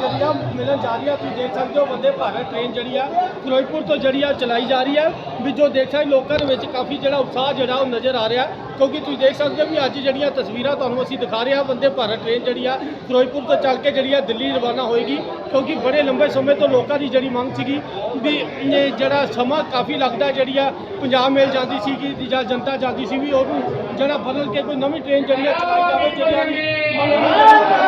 ਜਿਹੜੀ ਆ ਮਿਲਣ ਜਾ ਰਹੀ ਆ, ਤੁਸੀਂ ਦੇਖ ਸਕਦੇ ਹੋ ਬੰਦੇ ਭਾਰਤ ਟ੍ਰੇਨ ਜਿਹੜੀ ਆ, ਫਿਰੋਜ਼ਪੁਰ ਤੋਂ ਜਿਹੜੀ ਆ ਚਲਾਈ ਜਾ ਰਹੀ ਆ। ਵੀ ਜੋ ਦੇਖ ਸਕਦੇ ਲੋਕਾਂ ਦੇ ਵਿੱਚ ਕਾਫੀ ਜਿਹੜਾ ਉਤਸ਼ਾਹ ਜਿਹੜਾ ਉਹ ਨਜ਼ਰ ਆ ਰਿਹਾ, ਕਿਉਂਕਿ ਤੁਸੀਂ ਦੇਖ ਸਕਦੇ ਹੋ ਵੀ ਅੱਜ ਜਿਹੜੀਆਂ ਤਸਵੀਰਾਂ ਤੁਹਾਨੂੰ ਅਸੀਂ ਦਿਖਾ ਰਹੇ ਹਾਂ, ਬੰਦੇ ਭਾਰਤ ਟ੍ਰੇਨ ਜਿਹੜੀ ਆ, ਫਿਰੋਜ਼ਪੁਰ ਤੋਂ ਚੱਲ ਕੇ ਜਿਹੜੀ ਆ ਦਿੱਲੀ ਰਵਾਨਾ ਹੋਏਗੀ, ਕਿਉਂਕਿ ਬੜੇ ਲੰਬੇ ਸਮੇਂ ਤੋਂ ਲੋਕਾਂ ਦੀ ਜਿਹੜੀ ਮੰਗ ਸੀਗੀ ਵੀ ਇਹ ਜਿਹੜਾ ਸਮਾਂ ਕਾਫੀ ਲੱਗਦਾ ਜਿਹੜੀ ਆ ਪੰਜਾਬ ਮੇਲ ਜਾਂਦੀ ਸੀਗੀ ਜਾਂ ਜਨਤਾ ਜਾਂਦੀ ਸੀ ਵੀ ਉਹਨੂੰ ਜਿਹੜਾ ਬਦਲ ਕੇ ਕੋਈ ਨਵੀਂ ਟ੍ਰੇਨ ਜਿਹੜੀ ਆ ਚਲਾਈ ਜਾਵੇ, ਜਿਹੜੀ ਮੰਗ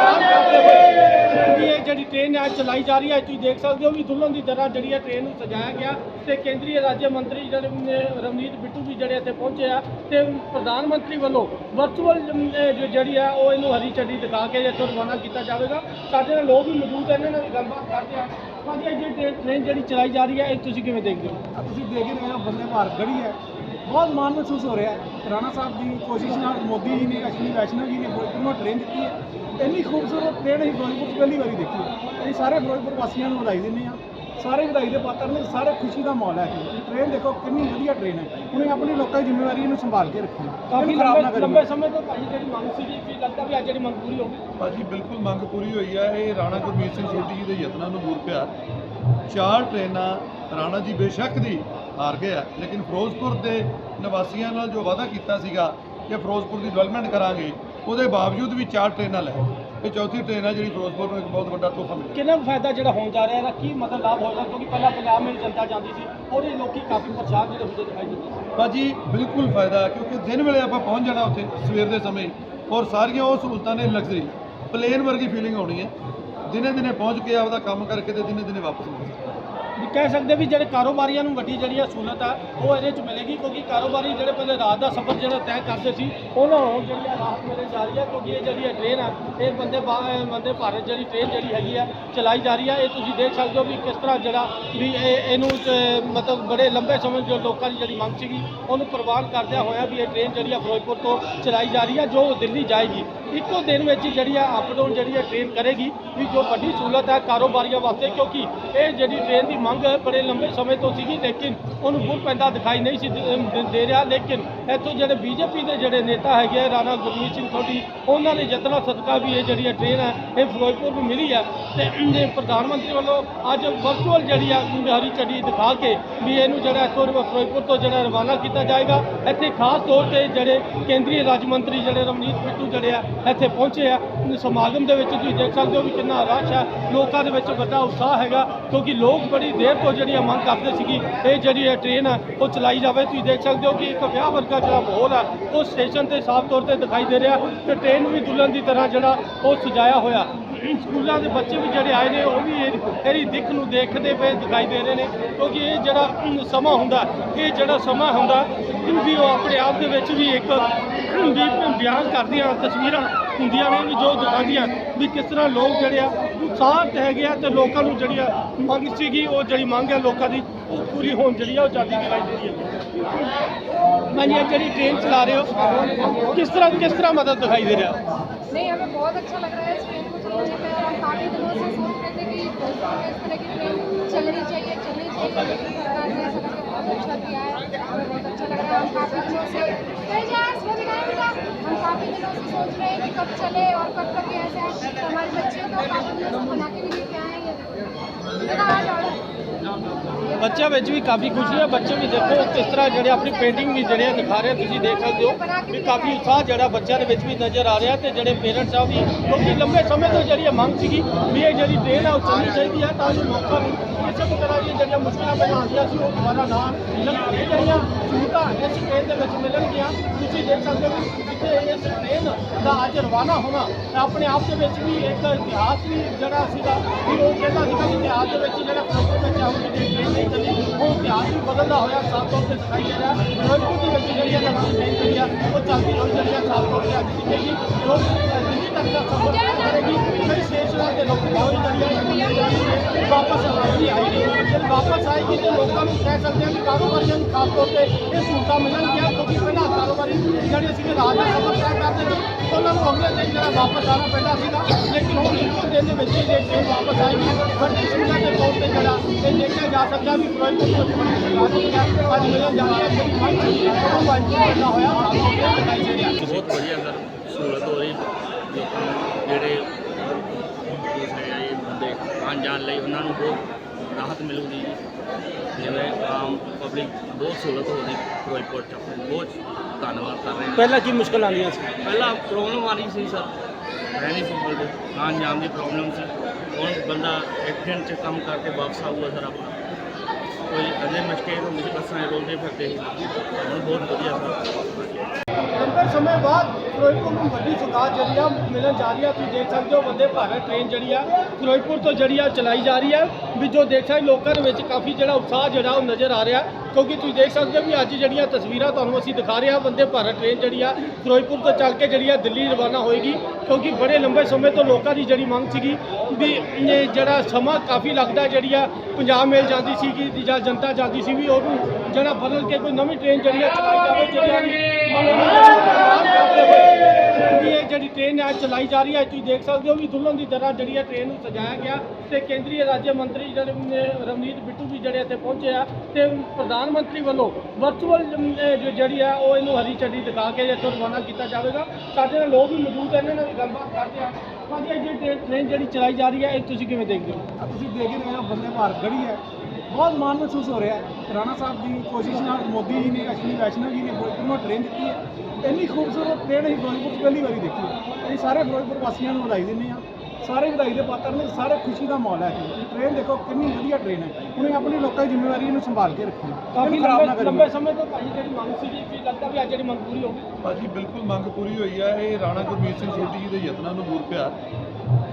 ਇਹ ਚਲਾਈ ਜਾ ਰਹੀ ਹੈ, ਤੁਸੀਂ ਦੇਖ ਸਕਦੇ ਹੋ ਵੀ ਦੁਲਹਨ ਦੀ ਤਰ੍ਹਾਂ ਜਿਹੜੀ ਹੈ ਟ੍ਰੇਨ ਨੂੰ ਸਜਾਇਆ ਗਿਆ ਤੇ ਕੇਂਦਰੀ ਰਾਜ ਮੰਤਰੀ ਜਿਹੜੇ ਰਵਨੀਤ ਬਿੱਟੂ ਵੀ ਜਿਹੜੇ ਇੱਥੇ ਪਹੁੰਚੇ ਆ ਤੇ ਪ੍ਰਧਾਨ ਮੰਤਰੀ ਵੱਲੋਂ ਵਰਚੁਅਲ ਜਿਹੜੀ ਆ ਉਹ ਇਹਨੂੰ ਹਰੀ ਝੰਡੀ ਦਿਖਾ ਕੇ ਇੱਥੋਂ ਰਵਾਨਾ ਕੀਤਾ ਜਾਵੇਗਾ। ਸਾਡੇ ਨਾਲ ਲੋਕ ਵੀ ਮੌਜੂਦ ਹੈ ਇਹਨਾਂ ਨਾਲ ਗੱਲਬਾਤ ਕਰਦੇ ਆ। ਭਾਜੀ, ਇਹ ਜਿਹੜੀ ਟ੍ਰੇਨ ਜਿਹੜੀ ਚਲਾਈ ਜਾ ਰਹੀ ਹੈ, ਇਹ ਤੁਸੀਂ ਕਿਵੇਂ ਦੇਖਦੇ ਹੋ? ਤੁਸੀਂ ਦੇਖ ਰਹੇ ਹੋ ਬੰਦੇ ਭਾਰਤ ਗੜੀ ਹੈ। ਬਹੁਤ ਮਾਣ ਮਹਿਸੂਸ ਹੋ ਰਿਹਾ ਰਾਣਾ ਸਾਹਿਬ ਦੀ ਕੋਸ਼ਿਸ਼ ਨਾਲ ਮੋਦੀ ਜੀ ਨੇ, ਅਸ਼ਵਨੀ ਵੈਸ਼ਨਵ ਜੀ ਨੇ ਫਿਰੋਜ਼ਪੁਰ ਨੂੰ ਟ੍ਰੇਨ ਦਿੱਤੀ ਹੈ। ਇੰਨੀ ਖੂਬਸੂਰਤ ਟ੍ਰੇਨ ਅਸੀਂ ਫਿਰੋਜ਼ਪੁਰ ਪਹਿਲੀ ਵਾਰੀ ਦੇਖੀ ਹੈ। ਅਸੀਂ ਸਾਰੇ ਫਿਰੋਜ਼ਪੁਰ ਵਾਸੀਆਂ ਨੂੰ ਵਧਾਈ ਦਿੰਦੇ ਹਾਂ। ਸਾਰੇ ਵਧਾਈ ਦੇ ਪਾਤਰ ਨੇ ਸਾਰੇ ਖੁਸ਼ੀ ਦਾ ਮਾਹੌਲ ਹੈ ਟ੍ਰੇਨ ਦੇਖੋ ਕਿੰਨੀ ਵਧੀਆ ਟ੍ਰੇਨ ਹੈ। ਉਹਨੇ ਆਪਣੀ ਲੋਕਾਂ ਦੀ ਜ਼ਿੰਮੇਵਾਰੀ ਇਹਨੂੰ ਸੰਭਾਲ ਕੇ ਰੱਖੀ। ਕਾਫੀ ਖਰਾਬ ਨਾ ਲੰਬੇ ਸਮੇਂ ਤੋਂ ਭਾਜੀ ਜਿਹੜੀ ਮੰਗ ਸੀਗੀ ਵੀ ਲੱਗਦਾ ਵੀ ਅੱਜ ਜਿਹੜੀ ਮੰਗ ਪੂਰੀ ਹੋ ਗਈ? ਭਾਜੀ ਬਿਲਕੁਲ ਮੰਗ ਪੂਰੀ ਹੋਈ ਹੈ। ਇਹ ਰਾਣਾ ਗੁਰਮੀਤ ਸਿੰਘ ਸੋਢੀ ਜੀ ਦੇ ਯਤਨਾਂ ਨੂੰ ਬੂਰ ਪਿਆ। ਚਾਰ ਟ੍ਰੇਨਾਂ ਰਾਣਾ ਜੀ ਬੇਸ਼ੱਕ ਦੀ ਹਾਰ ਗਏ ਆ। ਲੇਕਿਨ ਫਿਰੋਜ਼ਪੁਰ ਦੇ ਨਿਵਾਸੀਆਂ ਨਾਲ ਜੋ ਵਾਅਦਾ ਕੀਤਾ ਸੀਗਾ ਕਿ ਫਿਰੋਜ਼ਪੁਰ ਦੀ ਡਿਵੈਲਪਮੈਂਟ ਕਰਾਂਗੇ ਉਹਦੇ ਬਾਵਜੂਦ ਵੀ ਚਾਰ ਟ੍ਰੇਨਾਂ ਲੈ ਇਹ ਚੌਥੀ ਟ੍ਰੇਨ ਆ ਜਿਹੜੀ ਫਿਰੋਜ਼ਪੁਰ ਨੂੰ ਇੱਕ ਬਹੁਤ ਵੱਡਾ ਤੋਹਫਾ ਮਿਲਿਆ। ਕਿੰਨਾ ਫਾਇਦਾ ਜਿਹੜਾ ਹੋਣ ਜਾ ਰਿਹਾ ਇਹਦਾ? ਕੀ ਮਤਲਬ ਲਾਭ ਹੋਏਗਾ? ਕਿਉਂਕਿ ਪਹਿਲਾਂ ਪੰਜਾਬ ਮੇਂ ਜਨਤਾ ਜਾਂਦੀ ਸੀ ਉਹਦੇ ਲੋਕੀ ਕਾਫੀ ਪਰੇਸ਼ਾਨ ਜਿਹੜੇ ਹੁੰਦੇ ਦਿਖਾਈ ਦਿੰਦੇ ਸੀ। ਭਾਜੀ ਬਿਲਕੁਲ ਫਾਇਦਾ ਕਿਉਂਕਿ ਦਿਨ ਵੇਲੇ ਆਪਾਂ ਪਹੁੰਚ ਜਾਣਾ ਉੱਥੇ ਸਵੇਰ ਦੇ ਸਮੇਂ ਔਰ ਸਾਰੀਆਂ ਉਹ ਸਹੂਲਤਾਂ ਨੇ ਲਗਜ਼ਰੀ ਪਲੇਨ ਵਰਗੀ ਫੀਲਿੰਗ ਆਉਣੀ ਹੈ। ਦਿਨੇ ਦਿਨੇ ਪਹੁੰਚ ਕੇ ਆਪਦਾ ਕੰਮ ਕਰਕੇ ਤੇ ਦਿਨੇ ਦਿਨੇ ਵਾਪਸ ਵੀ ਕਹਿ ਸਕਦੇ ਵੀ ਜਿਹੜੇ ਕਾਰੋਬਾਰੀਆਂ ਨੂੰ ਵੱਡੀ ਜਿਹੜੀ ਆ ਸਹੂਲਤ ਆ, ਉਹ ਇਹਦੇ ਚ ਮਿਲੇਗੀ ਕਿਉਂਕਿ ਕਾਰੋਬਾਰੀ ਜਿਹੜੇ ਪਹਿਲੇ ਰਾਤ ਦਾ ਸਫ਼ਰ ਜਿਹੜਾ ਤੈਅ ਕਰਦੇ ਸੀ, ਉਹਨਾਂ ਨੂੰ ਜਿਹੜੀ ਆ ਰਾਹਤ ਮਿਲਣ ਜਾ ਰਹੀ ਆ ਕਿਉਂਕਿ ਇਹ ਜਿਹੜੀ ਆ ਟ੍ਰੇਨ ਆ, ਇਹ ਬੰਦੇ ਬੰਦੇ ਭਾਰਤ ਜਿਹੜੀ ਟ੍ਰੇਨ ਜਿਹੜੀ ਹੈਗੀ ਆ, ਚਲਾਈ ਜਾ ਰਹੀ ਆ। ਇਹ ਤੁਸੀਂ ਦੇਖ ਸਕਦੇ ਹੋ ਵੀ ਕਿਸ ਤਰ੍ਹਾਂ ਜਿਹੜਾ ਵੀ ਇਹ, ਇਹਨੂੰ ਮਤਲਬ ਬੜੇ ਲੰਬੇ ਸਮੇਂ ਜੋ ਲੋਕਾਂ ਦੀ ਜਿਹੜੀ ਮੰਗ ਸੀਗੀ, ਉਹਨੂੰ ਪ੍ਰਵਾਨ ਕਰਦਿਆਂ ਹੋਇਆ ਵੀ ਇਹ ਟ੍ਰੇਨ ਜਿਹੜੀ ਆ ਫਿਰੋਜ਼ਪੁਰ ਤੋਂ ਚਲਾਈ ਜਾ ਰਹੀ ਆ, ਜੋ ਦਿੱਲੀ ਜਾਏਗੀ। ਇੱਕੋ ਦਿਨ ਵਿੱਚ ਹੀ ਜਿਹੜੀ ਆ ਅਪ ਡਾਊਨ ਜਿਹੜੀ ਆ ਟ੍ਰੇਨ ਕਰੇਗੀ ਵੀ ਜੋ ਵੱਡੀ ਸਹੂਲਤ ਹੈ ਕਾਰੋਬਾਰੀਆਂ ਵਾਸਤੇ, ਕਿਉਂਕਿ ਇਹ ਜਿਹੜੀ ਟ੍ਰੇਨ ਦੀ ਮੰਗ ਬੜੇ ਲੰਬੇ ਸਮੇਂ ਤੋਂ ਸੀਗੀ ਲੇਕਿਨ ਉਹਨੂੰ ਬੁਰ ਪੈਂਦਾ ਦਿਖਾਈ ਨਹੀਂ ਸੀ ਦੇ- ਰਿਹਾ। ਲੇਕਿਨ ਇੱਥੋਂ ਜਿਹੜੇ ਬੀਜੇਪੀ ਦੇ ਜਿਹੜੇ ਨੇਤਾ ਹੈਗੇ ਆ, ਰਾਣਾ ਗੁਰਮੀਤ ਸਿੰਘ ਸੋਢੀ ਉਹਨਾਂ ਦੇ ਯਤਨਾਂ ਸਦਕਾ ਵੀ ਇਹ ਜਿਹੜੀ ਆ ਟ੍ਰੇਨ ਹੈ ਇਹ ਫਿਰੋਜ਼ਪੁਰ ਨੂੰ ਮਿਲੀ ਹੈ ਤੇ ਪ੍ਰਧਾਨ ਮੰਤਰੀ ਵੱਲੋਂ ਅੱਜ ਵਰਚੁਅਲ ਜਿਹੜੀ ਆ ਹਰੀ ਝੰਡੀ ਦਿਖਾ ਕੇ ਵੀ ਇਹਨੂੰ ਜਿਹੜਾ ਇੱਥੋਂ ਫਿਰੋਜ਼ਪੁਰ ਤੋਂ ਜਿਹੜਾ ਰਵਾਨਾ ਕੀਤਾ ਜਾਏਗਾ। ਇੱਥੇ ਖਾਸ ਤੌਰ ਤੇ ਜਿਹੜੇ ਕੇਂਦਰੀ ਰਾਜ ਮੰਤਰੀ ਜਿਹੜੇ ਰਮਨੀਤ ਬਿੱਟੂ ਜਿਹੜੇ ਆ ਇੱਥੇ ਪਹੁੰਚੇ ਆ। ਸਮਾਗਮ ਦੇ ਵਿੱਚ ਤੁਸੀਂ ਦੇਖ ਸਕਦੇ ਹੋ ਵੀ ਕਿੰਨਾ ਰਸ਼ ਹੈ ਲੋਕਾਂ ਦੇ ਵਿੱਚ ਵੱਡਾ ਉਤਸ਼ਾਹ ਹੈਗਾ ਕਿਉਂਕਿ ਲੋਕ ਬੜੀ ਦੇਰ ਤੋਂ ਜਿਹੜੀ ਆ ਮੰਗ ਕਰਦੇ ਸੀਗੀ, ਇਹ ਜਿਹੜੀ ਇਹ ਟ੍ਰੇਨ ਆ, ਉਹ ਚਲਾਈ ਜਾਵੇ। ਤੁਸੀਂ ਦੇਖ ਸਕਦੇ ਹੋ ਕਿ ਇੱਕ ਵਿਆਹ ਵਰਗਾ ਜਿਹੜਾ ਮਾਹੌਲ ਆ, ਉਹ ਸਟੇਸ਼ਨ ਤੇ ਸਾਫ਼ ਤੌਰ ਤੇ ਦਿਖਾਈ ਦੇ ਰਿਹਾ। ਤੇ ਟ੍ਰੇਨ ਵੀ ਦੁਲਹਨ ਦੀ ਤਰ੍ਹਾਂ ਜਿਹੜਾ ਉਹ ਸਜਾਇਆ ਹੋਇਆ। ਸਕੂਲਾਂ ਦੇ ਬੱਚੇ ਵੀ ਜਿਹੜੇ ਆਏ ਨੇ, ਉਹ ਵੀ ਇਹਦੀ ਦਿੱਖ ਨੂੰ ਦੇਖਦੇ ਪਏ ਦਿਖਾਈ ਦੇ ਰਹੇ ਨੇ। ਕਿਉਂਕਿ ਇਹ ਜਿਹੜਾ ਸਮਾਂ ਹੁੰਦਾ, ਇਹ ਜਿਹੜਾ ਸਮਾਂ ਹੁੰਦਾ ਵੀ ਉਹ ਆਪਣੇ ਆਪ ਦੇ ਵਿੱਚ ਵੀ ਇੱਕ ਵੀ ਬਿਆਨ ਕਰਦੀਆਂ ਤਸਵੀਰਾਂ ਹੁੰਦੀਆਂ ਨੇ, ਵੀ ਜੋ ਦਿਖਾਉਂਦੀਆਂ, ਵੀ ਕਿਸ ਤਰ੍ਹਾਂ ਲੋਕ ਜਿਹੜੇ ਆ ਉਤਸ਼ਾਹ ਤੇ ਹੈਗੇ ਆ ਤੇ ਲੋਕਾਂ ਨੂੰ ਜਿਹੜੀ ਆ ਮੰਗ ਸੀਗੀ ਉਹ ਜਿਹੜੀ ਮੰਗ ਹੈ ਲੋਕਾਂ ਦੀ ਉਹ ਪੂਰੀ ਹੋਣ ਜਿਹੜੀ ਆ ਉਹ ਜਾਂਦੀ ਦਿਖਾਈ ਦੇ ਰਹੀ ਹੈ ਮੈਂ ਇਹ ਜਿਹੜੀ ਟ੍ਰੇਨ ਚਲਾ ਰਹੇ ਹੋ ਕਿਸ ਤਰ੍ਹਾਂ ਕਿਸ ਤਰ੍ਹਾਂ ਮਦਦ ਦਿਖਾਈ ਦੇ ਰਿਹਾ नहीं हमें बहुत अच्छा लग रहा है इस ट्रेन को चलाने में और हम काफ़ी दिनों से सोच रहे थे कि भोजपुर में इस तरह की ट्रेन चलनी चाहिए चलनी चाहिए लेकिन सरकार ने ऐसा करके बहुत अच्छा किया है हमें बहुत अच्छा लग रहा है हम काफ़ी दिनों से चले और कब कब ये ऐसे आए तो हमारी बच्चियों को काफ़ी दिनों से बना के ਬੱਚਿਆਂ ਵਿੱਚ ਵੀ ਕਾਫੀ ਖੁਸ਼ੀ ਹੈ। ਬੱਚੇ ਵੀ ਦੇਖੋ, ਕਿਸ ਤਰ੍ਹਾਂ ਜਿਹੜੇ ਆਪਣੀ ਪੇਂਟਿੰਗ ਵੀ ਜਿਹੜੇ ਆ ਦਿਖਾ ਰਹੇ ਤੁਸੀਂ ਦੇਖ ਸਕਦੇ ਹੋ ਵੀ ਕਾਫੀ ਉਤਸ਼ਾਹ ਜਿਹੜਾ ਬੱਚਿਆਂ ਦੇ ਵਿੱਚ ਵੀ ਨਜ਼ਰ ਆ ਰਿਹਾ ਤੇ ਜਿਹੜੇ ਪੇਰੈਂਟਸ ਆ ਉਹ ਵੀ ਕਿਉਂਕਿ ਲੰਬੇ ਸਮੇਂ ਤੋਂ ਜਿਹੜੀ ਇਹ ਮੰਗ ਸੀਗੀ ਵੀ ਇਹ ਜਿਹੜੀ ਟ੍ਰੇਨ ਆ ਉਹ ਚੱਲਣੀ ਚਾਹੀਦੀ ਹੈ ਤਾਂ ਜੋ ਲੋਕਾਂ ਨੂੰ ਕਿਸੇ ਵੀ ਤਰ੍ਹਾਂ ਦੀਆਂ ਜਿਹੜੀਆਂ ਮੁਸ਼ਕਲਾਂ ਪਹਿਲਾਂ ਆਉਂਦੀਆਂ ਸੀ, ਉਹ ਦੁਬਾਰਾ ਨਾ ਲੱਗਣ ਜਿਹੜੀਆਂ ਸਹੂਲਤਾਂ ਇਸ ਟ੍ਰੇਨ ਦੇ ਵਿੱਚ ਮਿਲਣਗੀਆਂ। ਤੁਸੀਂ ਦੇਖ ਸਕਦੇ ਹੋ ਕਿ ਜਿੱਥੇ ਇਸ ਟ੍ਰੇਨ ਦਾ ਅੱਜ ਰਵਾਨਾ ਹੋਣਾ, ਆਪਣੇ ਆਪ ਦੇ ਵਿੱਚ ਵੀ ਇੱਕ ਇਤਿਹਾਸ ਵੀ ਜਿਹੜਾ ਸੀਗਾ, ਵੀ ਉਹ ਕਹਿੰਦਾ ਸੀਗਾ ਕਿ ਇਤਿਹਾਸ ਦੇ ਵਿੱਚ ਜਿਹੜਾ ਫਿਰੋਜ਼ਪੁਰ ਵਿੱਚ ਆਉਂ ਜਿਹੜੀ ਟ੍ਰੇਨ ਉਹ ਇਤਿਹਾਸ ਵੀ ਬਦਲਦਾ ਹੋਇਆ ਸਾਫ਼ ਤੌਰ ਤੇ ਦਿਖਾਈ ਦੇ ਰਿਹਾ ਫਿਰੋਜ਼ਪੁਰ ਦੇ ਵਿੱਚ ਜਿਹੜੀ ਹੈ ਨਵੀਂ ਟ੍ਰੇਨ ਜਿਹੜੀ ਆ ਉਹ ਚੱਲਦੀ ਹੋਈ ਜਿਹੜੀ ਆ ਸਾਫ਼ ਤੌਰ ਤੇ ਅੱਜ ਦਿਖੇਗੀ ਜੋ ਦਿੱਲੀ ਤੱਕ ਦਾ ਸਫ਼ਰ ਕਰੇਗੀ ਕਈ ਸਟੇਸ਼ਨਾਂ ਤੇ ਰੁਕਦੀ ਹੋਈ ਜਿਹੜੀ ਆ ਵਾਪਸ ਆਏਗੀ ਆਏਗੀ ਜਦ ਵਾਪਸ ਆਏਗੀ ਤੇ ਲੋਕਾਂ ਨੂੰ ਕਹਿ ਸਕਦੇ ਹਾਂ ਕਿ ਕਾਰੋਬਾਰੀਆਂ ਨੂੰ ਖਾਸ ਤੌਰ ਤੇ ਇਹ ਸਹੂਲਤਾਂ ਮਿਲਣਗੀਆਂ ਕਿਉਂਕਿ ਪਹਿਲਾਂ ਕਾਰੋਬਾਰੀ ਜਿਹੜੇ ਸੀਗੇ ਰਾਤ ਦਾ ਸਫ਼ਰ ਤੈਅ ਕਰਦੇ ਸੀ ਉਹਨਾਂ ਨੂੰ ਅਗਲੇ ਦਿਨ ਜਿਹੜਾ ਵਾਪਸ ਆਉਣਾ ਪੈਂਦਾ ਸੀਗਾ। ਲੇਕਿਨ ਹੁਣ ਇੱਕੋ ਦਿਨ ਦੇ ਵਿੱਚ ਹੀ ਇਹ ਟ੍ਰੇਨ ਵਾਪਸ ਆਏਗੀ। ਵੱਡੀ ਸੁਵਿਧਾ ਦੇ ਤੌਰ ਤੇ ਜਿਹੜਾ ਇਹ ਦੇਖਿਆ ਜਾ ਸਕਦਾ ਵੀ ਫਿਰੋਜ਼ਪੁਰ ਤੋਂ ਬੜੀ ਸਰਕਾਰ ਦੀ ਹੈ। ਅੱਜ ਮਿਲਣ ਜਾ ਰਹੀ ਹੈ ਜਿਹੜੀ ਸੀ ਉਹ ਵਾਂਝੀ ਕਰਦਾ ਹੋਇਆ। ਤੇ ਦਿਖਾਈ ਦੇ ਰਿਹਾ। ਬਹੁਤ ਵਧੀਆ ਸਰ ਸਹੂਲਤ ਹੋ ਰਹੀ। ਜਿਹੜੇ ਦੂਸਰੇ ਆਏ ਬੰਦੇ ਆਉਣ ਜਾਣ ਲਈ ਉਹਨਾਂ ਨੂੰ ਬਹੁਤ ਰਾਹਤ ਮਿਲੂਗੀ। ਜੀ ਜਿਵੇਂ ਆਮ ਪਬਲਿਕ ਬਹੁਤ ਸਹੂਲਤ ਹੋਊਗੀ ਫਿਰੋਜ਼ਪੁਰ ਚ। ਬਹੁਤ ਧੰਨਵਾਦ ਕਰ ਰਹੇ ਹਾਂ। ਪਹਿਲਾਂ ਕੀ ਮੁਸ਼ਕਲ ਆਉਂਦੀਆਂ ਸੀ? ਪਹਿਲਾਂ ਪ੍ਰੋਬਲਮ ਆ ਰਹੀ ਸੀ ਸਰ। ਰਹਿਣੀ ਸਿੰਪਲ ਦੇ ਆਉਣ ਜਾਣ ਦੀ ਪ੍ਰੋਬਲਮ ਸੀ ਹੁਣ ਬੰਦਾ ਐਕਸੀਡੈਂਟ ਚ ਕੰਮ ਕਰਕੇ ਵਾਪਸ ਆਊਗਾ ਸਰ ਆਪਣਾ। ਕੋਈ ਅਜੇ ਮੁਸ਼ਕਿਲ ਹੁੰਦੀ ਸੀ, ਬੱਸਾਂ 'ਚ ਰੋਲਦੇ ਫਿਰਦੇ ਸੀ। ਹੁਣ ਬਹੁਤ ਵਧੀਆ ਸਰ। ਲੰਬੇ ਸਮੇਂ ਬਾਅਦ ਫਿਰੋਜ਼ਪੁਰ ਨੂੰ ਵੱਡੀ ਸੁਗਾਤ ਜਿਹੜੀ ਆ, ਮਿਲਣ ਜਾ ਰਹੀ ਆ, ਤੁਸੀਂ ਦੇਖ ਸਕਦੇ ਹੋ ਬੰਦੇ ਭਾਰਤ ਟ੍ਰੇਨ ਜਿਹੜੀ ਆ, ਫਿਰੋਜ਼ਪੁਰ ਤੋਂ ਜਿਹੜੀ ਆ ਚਲਾਈ ਜਾ ਰਹੀ ਆ। ਵੀ ਜੋ ਦੇਖ ਸਕਦੇ ਲੋਕਾਂ ਦੇ ਵਿੱਚ ਕਾਫੀ ਜਿਹੜਾ ਉਤਸ਼ਾਹ ਜਿਹੜਾ ਉਹ ਨਜ਼ਰ ਆ ਰਿਹਾ। ਕਿਉਂਕਿ ਤੁਸੀਂ ਦੇਖ ਸਕਦੇ ਹੋ ਵੀ ਅੱਜ ਜਿਹੜੀਆਂ ਤਸਵੀਰਾਂ ਤੁਹਾਨੂੰ ਅਸੀਂ ਦਿਖਾ ਰਹੇ ਹਾਂ ਬੰਦੇ ਭਾਰਤ ਟ੍ਰੇਨ ਜਿਹੜੀ ਆ ਫਿਰੋਜ਼ਪੁਰ ਤੋਂ ਚੱਲ ਕੇ ਜਿਹੜੀ ਆ ਦਿੱਲੀ ਰਵਾਨਾ ਹੋਏਗੀ, ਕਿਉਂਕਿ ਬੜੇ ਲੰਬੇ ਸਮੇਂ ਤੋਂ ਲੋਕਾਂ ਦੀ ਜਿਹੜੀ ਮੰਗ ਸੀਗੀ ਵੀ ਜਿਹੜਾ ਸਮਾਂ ਕਾਫੀ ਲੱਗਦਾ ਜਿਹੜੀ ਆ ਪੰਜਾਬ ਮੇਲ ਜਾਂਦੀ ਸੀਗੀ ਜਾਂ ਜਨਤਾ ਜਾਂਦੀ ਸੀ ਵੀ ਉਹਨੂੰ ਜਿਹੜਾ ਬਦਲ ਕੇ ਕੋਈ ਨਵੀਂ ਟ੍ਰੇਨ ਜਿਹੜੀ ਆ ਚਲਾਈ ਜਾਵੇ ਜਿਹੜੀਆਂ ਦੀ ਵੀ ਇਹ ਜਿਹੜੀ ਟ੍ਰੇਨ ਹੈ ਚਲਾਈ ਜਾ ਰਹੀ ਹੈ, ਤੁਸੀਂ ਦੇਖ ਸਕਦੇ ਹੋ ਵੀ ਦੁਲਹਨ ਦੀ ਤਰ੍ਹਾਂ ਜਿਹੜੀ ਹੈ ਟ੍ਰੇਨ ਨੂੰ ਸਜਾਇਆ ਗਿਆ ਤੇ ਕੇਂਦਰੀ ਰਾਜ ਮੰਤਰੀ ਜਿਹੜੇ ਨੇ ਰਵਨੀਤ ਬਿੱਟੂ ਵੀ ਜਿਹੜੇ ਇੱਥੇ ਪਹੁੰਚੇ ਆ ਤੇ ਪ੍ਰਧਾਨ ਮੰਤਰੀ ਵੱਲੋਂ ਵਰਚੁਅਲ ਜਿਹੜੀ ਆ, ਉਹ ਇਹਨੂੰ ਹਰੀ ਝੰਡੀ ਦਿਖਾ ਕੇ ਇੱਥੋਂ ਰਵਾਨਾ ਕੀਤਾ ਜਾਵੇਗਾ। ਸਾਡੇ ਨਾਲ ਲੋਕ ਵੀ ਮੌਜੂਦ ਹੈ ਇਹਨਾਂ ਨਾਲ ਗੱਲਬਾਤ ਕਰਦੇ ਆ। ਭਾਜੀ, ਇਹ ਜਿਹੜੀ ਟ੍ਰੇਨ ਜਿਹੜੀ ਚਲਾਈ ਜਾ ਰਹੀ ਹੈ, ਇਹ ਤੁਸੀਂ ਕਿਵੇਂ ਦੇਖਦੇ ਹੋ? ਤੁਸੀਂ ਦੇਖ ਰਹੇ ਹੋ, ਬੰਦੇ ਭਾਰਤ ਗੜੀ ਹੈ। ਬਹੁਤ ਮਾਣ ਮਹਿਸੂਸ ਹੋ ਰਿਹਾ ਹੈ। ਰਾਣਾ ਸਾਹਿਬ ਦੀ ਕੋਸ਼ਿਸ਼ ਨਾਲ ਮੋਦੀ ਜੀ ਨੇ, ਅਸ਼ਵਨੀ ਵੈਸ਼ਨਵ ਜੀ ਨੇ ਬਹੁਤ ਨੂੰ ਟ੍ਰੇਨ ਦਿੱਤੀ ਹੈ। ਇੰਨੀ ਖੂਬਸੂਰਤ ਟ੍ਰੇਨ ਅਸੀਂ ਫਿਰੋਜ਼ਪੁਰ 'ਚ ਪਹਿਲੀ ਵਾਰੀ ਦੇਖੀ। ਅਸੀਂ ਸਾਰੇ ਫਿਰੋਜ਼ਪੁਰ ਵਾਸੀਆਂ ਨੂੰ ਵਧਾਈ ਦਿੰਦੇ ਹਾਂ। ਸਾਰੇ ਵਧਾਈ ਦੇ ਪਾਤਰ ਨੇ ਸਾਰੇ ਖੁਸ਼ੀ ਦਾ ਮਾਹੌਲ ਹੈ। ਇਹ ਟ੍ਰੇਨ ਦੇਖੋ ਕਿੰਨੀ ਵਧੀਆ ਟ੍ਰੇਨ ਹੈ। ਉਹਨੇ ਆਪਣੀ ਲੋਕਾਂ ਦੀ ਜ਼ਿੰਮੇਵਾਰੀ ਇਹਨੂੰ ਸੰਭਾਲ ਕੇ ਰੱਖੀ ਕਾਫੀ ਖਰਾਬ ਨਾ ਲੰਬੇ ਲੰਬੇ ਸਮੇਂ ਤੋਂ ਭਾਜੀ ਜਿਹੜੀ ਮੰਗ ਸੀਗੀ ਕੀ ਲੱਗਦਾ ਵੀ ਅੱਜ ਜਿਹੜੀ ਮੰਗ ਪੂਰੀ ਹੋ ਗਈ? ਭਾਜੀ ਬਿਲਕੁਲ ਮੰਗ ਪੂਰੀ ਹੋਈ ਹੈ। ਇਹ ਰਾਣਾ ਗੁਰਮੀਤ ਸਿੰਘ ਸੋਢੀ ਜੀ ਦੇ ਯਤਨਾਂ ਨੂੰ ਬੂਰ ਪਿਆ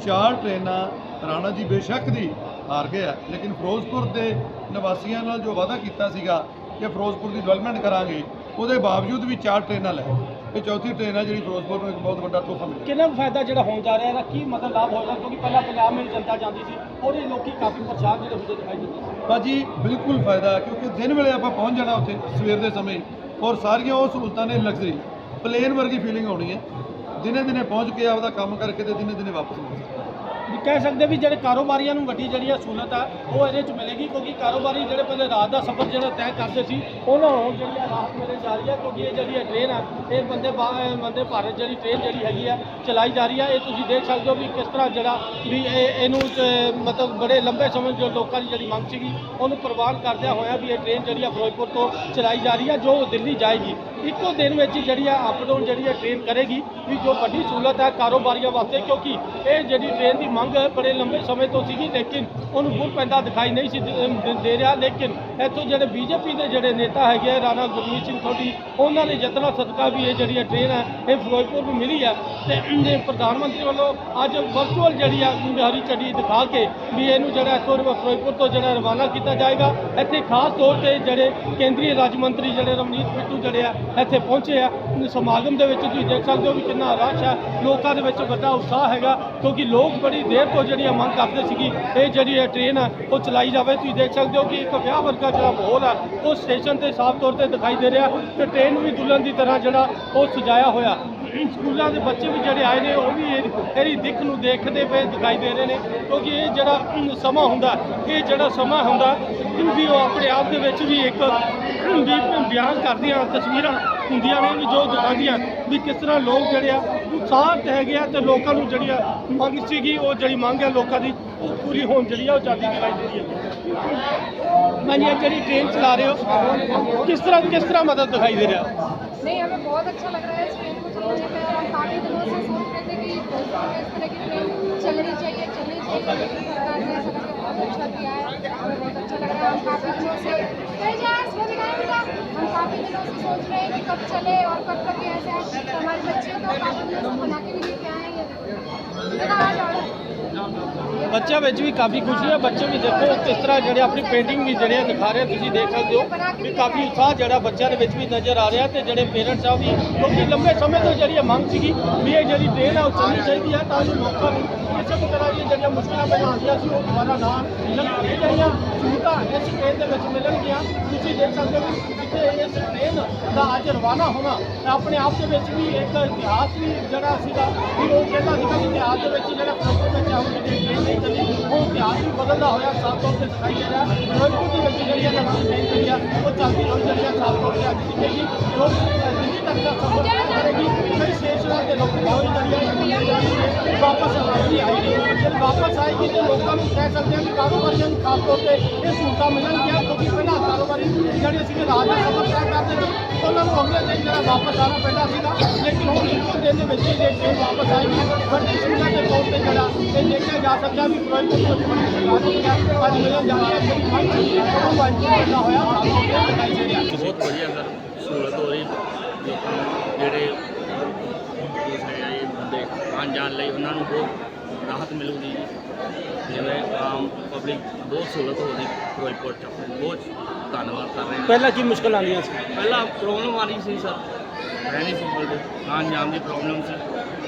ਚਾਰ ਟ੍ਰੇਨਾਂ ਰਾਣਾ ਜੀ ਬੇਸ਼ੱਕ ਦੀ ਹਾਰ ਗਏ ਆ। ਲੇਕਿਨ ਫਿਰੋਜ਼ਪੁਰ ਦੇ ਨਿਵਾਸੀਆਂ ਨਾਲ ਜੋ ਵਾਅਦਾ ਕੀਤਾ ਸੀਗਾ ਕਿ ਫਿਰੋਜ਼ਪੁਰ ਦੀ ਡਿਵੈਲਪਮੈਂਟ ਕਰਾਂਗੇ ਉਹਦੇ ਬਾਵਜੂਦ ਵੀ ਚਾਰ ਟ੍ਰੇਨਾਂ ਲੈ। ਇਹ ਚੌਥੀ ਟ੍ਰੇਨ ਹੈ ਜਿਹੜੀ ਫਿਰੋਜ਼ਪੁਰ ਨੂੰ ਇੱਕ ਬਹੁਤ ਵੱਡਾ ਤੋਹਫਾ ਮਿਲਿਆ। ਕਿੰਨਾ ਫਾਇਦਾ ਜਿਹੜਾ ਹੋਣ ਜਾ ਰਿਹਾ ਇਹਦਾ ਕੀ ਮਤਲਬ ਲਾਭ ਹੋਏਗਾ? ਕਿਉਂਕਿ ਪਹਿਲਾਂ ਪੰਜਾਬ ਮੇਂ ਜਨਤਾ ਜਾਂਦੀ ਸੀ ਉਹਦੇ ਲੋਕੀ ਕਾਫੀ ਪਰੇਸ਼ਾਨ ਜਿਹੜੇ ਹੁੰਦੇ ਦਿਖਾਈ ਦਿੰਦੇ ਸੀ। ਭਾਜੀ ਬਿਲਕੁਲ ਫਾਇਦਾ ਹੈ ਕਿਉਂਕਿ ਦਿਨ ਵੇਲੇ ਆਪਾਂ ਪਹੁੰਚ ਜਾਣਾ ਉੱਥੇ ਸਵੇਰ ਦੇ ਸਮੇਂ ਔਰ ਸਾਰੀਆਂ ਉਹ ਸਹੂਲਤਾਂ ਨੇ ਲਗਜ਼ਰੀ ਪਲੇਨ ਵਰਗੀ ਫੀਲਿੰਗ ਆਉਣੀ ਹੈ। ਦਿਨੇ ਦਿਨੇ ਪਹੁੰਚ ਕੇ ਆਪਦਾ ਕੰਮ ਕਰਕੇ ਤੇ ਦਿਨੇ ਦਿਨੇ ਵਾਪਸ ਮੁੜ ਸਕਦਾ। ਵੀ ਕਹਿ ਸਕਦੇ ਵੀ ਜਿਹੜੇ ਕਾਰੋਬਾਰੀਆਂ ਨੂੰ ਵੱਡੀ ਜਿਹੜੀ ਆ ਸਹੂਲਤ ਆ, ਉਹ ਇਹਦੇ ਚ ਮਿਲੇਗੀ ਕਿਉਂਕਿ ਕਾਰੋਬਾਰੀ ਜਿਹੜੇ ਪਹਿਲੇ ਰਾਤ ਦਾ ਸਫ਼ਰ ਜਿਹੜਾ ਤੈਅ ਕਰਦੇ ਸੀ, ਉਹਨਾਂ ਨੂੰ ਜਿਹੜੀ ਆ ਰਾਹਤ ਮਿਲਣ ਜਾ ਰਹੀ ਆ ਕਿਉਂਕਿ ਇਹ ਜਿਹੜੀ ਆ ਟ੍ਰੇਨ ਆ, ਇਹ ਬੰਦੇ ਬੰਦੇ ਭਾਰਤ ਜਿਹੜੀ ਟ੍ਰੇਨ ਜਿਹੜੀ ਹੈਗੀ ਆ, ਚਲਾਈ ਜਾ ਰਹੀ ਆ। ਇਹ ਤੁਸੀਂ ਦੇਖ ਸਕਦੇ ਹੋ ਵੀ ਕਿਸ ਤਰ੍ਹਾਂ ਜਿਹੜਾ ਵੀ ਇਹ, ਇਹਨੂੰ ਮਤਲਬ ਬੜੇ ਲੰਬੇ ਸਮੇਂ ਜੋ ਲੋਕਾਂ ਦੀ ਜਿਹੜੀ ਮੰਗ ਸੀਗੀ, ਉਹਨੂੰ ਪ੍ਰਵਾਨ ਕਰਦਿਆਂ ਹੋਇਆ ਵੀ ਇਹ ਟ੍ਰੇਨ ਜਿਹੜੀ ਆ ਫਿਰੋਜ਼ਪੁਰ ਤੋਂ ਚਲਾਈ ਜਾ ਰਹੀ ਆ, ਜੋ ਦਿੱਲੀ ਜਾਏਗੀ। ਇੱਕੋ ਦਿਨ ਵਿੱਚ ਹੀ ਜਿਹੜੀ ਆ ਅਪ ਡਾਊਨ ਜਿਹੜੀ ਆ ਟ੍ਰੇਨ ਕਰੇਗੀ, ਵੀ ਜੋ ਵੱਡੀ ਸਹੂਲਤ ਹੈ ਕਾਰੋਬਾਰੀਆਂ ਵਾਸਤੇ ਕਿਉਂਕਿ ਇਹ ਜਿਹੜੀ ਟ੍ਰੇਨ ਦੀ ਮੰਗ ਬੜੇ ਲੰਬੇ ਸਮੇਂ ਤੋਂ ਸੀਗੀ ਲੇਕਿਨ ਉਹਨੂੰ ਬੁਰ ਪੈਂਦਾ ਦਿਖਾਈ ਨਹੀਂ ਸੀ ਦੇ ਦੇ- ਰਿਹਾ। ਲੇਕਿਨ ਇੱਥੋਂ ਜਿਹੜੇ ਬੀਜੇਪੀ ਦੇ ਜਿਹੜੇ ਨੇਤਾ ਹੈਗੇ ਆ, ਰਾਣਾ ਗੁਰਮੀਤ ਸਿੰਘ ਸੋਢੀ ਉਹਨਾਂ ਦੇ ਯਤਨਾਂ ਸਦਕਾ ਵੀ ਇਹ ਜਿਹੜੀ ਆ ਟ੍ਰੇਨ ਹੈ ਇਹ ਫਿਰੋਜ਼ਪੁਰ ਨੂੰ ਮਿਲੀ ਹੈ। ਤੇ ਪ੍ਰਧਾਨ ਮੰਤਰੀ ਵੱਲੋਂ ਅੱਜ ਵਰਚੁਅਲ ਜਿਹੜੀ ਆ ਹਰੀ ਝੰਡੀ ਦਿਖਾ ਕੇ ਵੀ ਇਹਨੂੰ ਜਿਹੜਾ ਇੱਥੋਂ ਫਿਰੋਜ਼ਪੁਰ ਤੋਂ ਜਿਹੜਾ ਰਵਾਨਾ ਕੀਤਾ ਜਾਏਗਾ। ਇੱਥੇ ਖਾਸ ਤੌਰ ਤੇ ਜਿਹੜੇ ਕੇਂਦਰੀ ਰਾਜ ਮੰਤਰੀ ਜਿਹੜੇ ਰਮਨੀਤ ਬਿੱਟੂ ਜਿਹੜੇ ਆ ਇੱਥੇ ਪਹੁੰਚੇ ਆ। ਸਮਾਗਮ ਦੇ ਵਿੱਚ ਤੁਸੀਂ ਦੇਖ ਸਕਦੇ ਹੋ ਵੀ ਕਿੰਨਾ ਰਸ਼ ਹੈ। ਲੋਕਾਂ ਦੇ ਵਿੱਚ ਵੱਡਾ ਉਤਸ਼ਾਹ ਹੈਗਾ, ਕਿਉਂਕਿ ਲੋਕ ਬੜੀ ਦੇਰ ਤੋਂ ਜਿਹੜੀ ਆ ਮੰਗ ਕਰਦੇ ਸੀਗੀ, ਇਹ ਜਿਹੜੀ ਇਹ ਟ੍ਰੇਨ ਹੈ, ਉਹ ਚਲਾਈ ਜਾਵੇ। ਤੁਸੀਂ ਦੇਖ ਸਕਦੇ ਹੋ ਕਿ ਇੱਕ ਵਿਆਹ ਵਰਗਾ ਜਿਹੜਾ ਮਾਹੌਲ ਹੈ, ਉਹ ਸਟੇਸ਼ਨ ਤੇ ਸਾਫ਼ ਤੌਰ ਤੇ ਦਿਖਾਈ ਦੇ ਰਿਹਾ। ਤੇ ਟ੍ਰੇਨ ਵੀ ਦੁਲਹਨ ਦੀ ਤਰ੍ਹਾਂ ਜਿਹੜਾ ਉਹ ਸਜਾਇਆ ਹੋਇਆ। ਸਕੂਲਾਂ ਦੇ ਬੱਚੇ ਵੀ ਜਿਹੜੇ ਆਏ ਨੇ ਉਹ ਵੀ ਇਹ- ਇਹਦੀ ਦਿੱਖ ਨੂੰ ਦੇਖਦੇ ਪਏ ਦਿਖਾਈ ਦੇ ਰਹੇ ਨੇ ਕਿਉਂਕਿ ਇਹ ਜਿਹੜਾ ਅਮ, ਸਮਾਂ ਹੁੰਦਾ ਇਹ ਜਿਹੜਾ ਸਮਾਂ ਹੁੰਦਾ ਵੀ ਉਹ ਆਪਣੇ ਆਪ ਦੇ ਵਿੱਚ ਵੀ ਇੱਕ ਵੀ ਬਿਆਨ ਕਰਦੀਆਂ ਤਸਵੀਰਾਂ ਹੁੰਦੀਆਂ ਨੇ ਵੀ ਜੋ ਦਿਖਾਉਂਦੀਆਂ ਵੀ ਕਿਸ ਤਰ੍ਹਾਂ ਲੋਕ ਜਿਹੜੇ ਆ ਉਤਸ਼ਾਹ ਹੈਗੇ ਆ ਤੇ ਲੋਕਾਂ ਨੂੰ ਜਿਹੜੀ ਆ ਮੰਗ ਸੀਗੀ ਉਹ ਜਿਹੜੀ ਮੰਗ ਹੈ ਲੋਕਾਂ ਦੀ ਉਹ ਪੂਰੀ ਹੋਣ ਜਿਹੜੀ ਆ ਉਹ ਜਾਂਦੀ ਦਿਖਾਈ ਦੇ ਰਹੀ ਹੈ ਮੈਂ ਇਹ ਜਿਹੜੀ ਟ੍ਰੇਨ ਚਲਾ ਰਹੇ ਹੋ ਕਿਸ ਤਰ੍ਹਾਂ ਕਿਸ ਤਰ੍ਹਾਂ ਮਦਦ ਦਿਖਾਈ ਦੇ ਰਿਹਾ नहीं हमें बहुत अच्छा लग रहा है इस काफ़ी दिनों से सोच रहे थे कि तरह की ट्रेन चलनी चाहिए चाहिए लेकिन सरकार बहुत अच्छा किया है बहुत अच्छा लग रहा है हम काफ़ी दिनों से हम काफ़ी दिनों से सोच रहे हैं कि कब चले और कब तक ऐसे हमारे बच्चे तो काफ़ी दिनों से बना के भी लेके आए ਬੱਚਿਆਂ ਵਿੱਚ ਵੀ ਕਾਫੀ ਖੁਸ਼ੀ ਹੈ ਬੱਚੇ ਵੀ ਦੇਖੋ, ਕਿਸ ਤਰ੍ਹਾਂ ਜਿਹੜੇ ਆਪਣੀ ਪੇਂਟਿੰਗ ਵੀ ਜਿਹੜੇ ਆ ਦਿਖਾ ਰਹੇ ਤੁਸੀਂ ਦੇਖ ਸਕਦੇ ਹੋ ਵੀ ਕਾਫੀ ਉਤਸ਼ਾਹ ਜਿਹੜਾ ਬੱਚਿਆਂ ਦੇ ਵਿੱਚ ਵੀ ਨਜ਼ਰ ਆ ਰਿਹਾ ਤੇ ਜਿਹੜੇ ਪੇਰੈਂਟਸ ਆ ਵੀ ਕਿਉਂਕਿ ਲੰਬੇ ਸਮੇਂ ਤੋਂ ਜਿਹੜੀ ਇਹ ਮੰਗ ਸੀਗੀ ਵੀ ਇਹ ਜਿਹੜੀ ਟ੍ਰੇਨ ਆ, ਉਹ ਚੱਲਣੀ ਚਾਹੀਦੀ ਹੈ ਤਾਂ ਜੋ ਲੋਕਾਂ ਨੂੰ ਕਿਸੇ ਵੀ ਤਰ੍ਹਾਂ ਦੀਆਂ ਜਿਹੜੀਆਂ ਮੁਸ਼ਕਲਾਂ ਪਹਿਲਾਂ ਆਉਂਦੀਆਂ ਸੀ, ਉਹ ਦੁਬਾਰਾ ਨਾ ਮਿਲਣ ਜਿਹੜੀਆਂ ਸਹੂਲਤਾਂ ਇਸ ਟ੍ਰੇਨ ਦੇ ਵਿੱਚ ਮਿਲਣਗੀਆਂ। ਤੁਸੀਂ ਦੇਖ ਸਕਦੇ ਹੋ ਕਿ ਜਿੱਥੇ ਇਸ ਟ੍ਰੇਨ ਦਾ ਅੱਜ ਰਵਾਨਾ ਹੋਣਾ ਇਹ ਆਪਣੇ ਆਪ ਦੇ ਵਿੱਚ ਵੀ ਇੱਕ ਇਤਿਹਾਸ ਵੀ ਜਿਹੜਾ ਸੀਗਾ, ਵੀ ਉਹ ਕਹਿੰਦਾ ਸੀਗਾ ਕਿ ਇਤਿਹਾਸ ਦੇ ਵਿੱਚ ਜਿਹੜਾ ਫਿਰੋਜ਼ਪੁਰ ਵਿੱਚ ਆਉਂ ਨੇ ਚੱਲੀ ਉਹ ਇਤਿਹਾਸ ਵੀ ਬਦਲਦਾ ਹੋਇਆ ਸਾਫ਼ ਤੌਰ ਤੇ ਦਿਖਾਈ ਦੇ ਰਿਹਾ ਫਿਰੋਜ਼ਪੁਰ ਦੀ ਵਿੱਚ ਜਿਹੜੀ ਹੈ। ਨਵੀਂ ਟ੍ਰੇਨ ਜਿਹੜੀ ਆ ਉਹ ਚੱਲਦੀ ਹੋਈ ਜਿਹੜੀ ਆ ਸਾਫ਼ ਤੌਰ ਤੇ ਅੱਜ ਦਿਖੇਗੀ ਜੋ ਤੱਕ ਦਾ ਸਫ਼ਰ ਕਰੇਗੀ ਕਈ ਸਟੇਸ਼ਨਾਂ ਤੇ ਰੁਕ ਕੇ ਹੋਈ ਵਾਪਸ ਆਏਗੀ ਆਏਗੀ ਜਦ ਵਾਪਸ ਆਏਗੀ ਤੇ ਲੋਕਾਂ ਨੂੰ ਕਹਿ ਸਕਦੇ ਹਾਂ ਕਿ ਕਾਰੋਬਾਰੀਆਂ ਨੂੰ ਖਾਸ ਤੌਰ ਤੇ ਇਹ ਸਹੂਲਤਾਂ ਮਿਲਣਗੀਆਂ ਕਿਉਂਕਿ ਪਹਿਲਾਂ ਕਾਰੋਬਾਰੀ ਜਿਹੜੇ ਅਸੀਂ ਰਾਤ ਦਾ ਸਫ਼ਰ ਤੈਅ ਕਰਦੇ ਸੀ ਉਹਨਾਂ ਨੂੰ ਅਗਲੇ ਦਿਨ ਜਿਹੜਾ ਵਾਪਸ ਆਉਣਾ ਪੈਂਦਾ ਸੀਗਾ ਲੇਕਿਨ ਹੁਣ ਇੱਕੋ ਦਿਨ ਦੇ ਵਿੱਚ ਹੀ ਜੇ ਟ੍ਰੇਨ ਵਾਪਸ ਆਏਗੀ ਵੱਡੀ ਸੁਵਿਧਾ ਦੇ ਤੌਰ ਤੇ ਜਿਹੜਾ ਇਹ ਦੇਖਿਆ ਜਾ ਸਕਦਾ ਵੀ ਫਿਰੋਜ਼ਪੁਰ ਤੋਂ ਸਰਕਾਰ ਨੂੰ ਅੱਜ ਮਿਲਣ ਜਾ ਰਹੀ ਹੈ ਫੰਡ ਉਹ ਵਾਜਬ ਹੋਇਆ ਬਹੁਤ ਵਧੀਆ ਸਰ ਸਹੂਲਤ ਹੋ ਰਹੀ ਜਿਹੜੇ ਦੂਸਰੇ ਆਏ ਬੰਦੇ ਆਉਣ ਜਾਣ ਲਈ ਉਹਨਾਂ ਨੂੰ ਬਹੁਤ ਰਾਹਤ ਮਿਲੂਗੀ। ਜਿਵੇਂ ਆਮ ਪਬਲਿਕ ਬਹੁਤ ਸਹੂਲਤ ਹੋ ਰਹੀ ਫਿਰੋਜ਼ਪੁਰ ਚ। ਆਪਣੇ ਬਹੁਤ ਧੰਨਵਾਦ ਕਰ ਰਹੇ ਹਾਂ। ਪਹਿਲਾਂ ਕੀ ਮੁਸ਼ਕਲ ਆਉਂਦੀਆਂ ਸੀ? ਪਹਿਲਾਂ ਪ੍ਰੋਬਲਮ ਆ ਰਹੀ ਸੀ ਸਰ। ਰਹਿਣੀ ਸਿੰਪਲ ਦੇ। ਆਉਣ ਜਾਣ ਦੀ ਪ੍ਰੋਬਲਮ ਸੀ।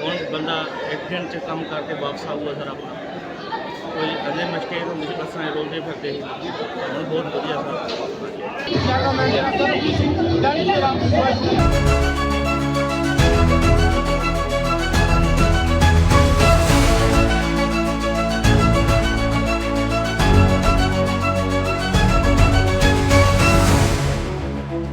ਹੁਣ ਬੰਦਾ ਦਿਨ ਚ ਕੰਮ ਕਰਕੇ ਵਾਪਸ ਆਊਗਾ ਸਰ ਆਪਣਾ। ਕੋਈ ਅਜੇ ਮੁਸ਼ਕਿਲ ਸੀ ਬੱਸਾਂ 'ਚ ਰੋਲਦੇ ਫਿਰਦੇ ਸੀ। ਹੁਣ ਬਹੁਤ ਵਧੀਆ ਸਰ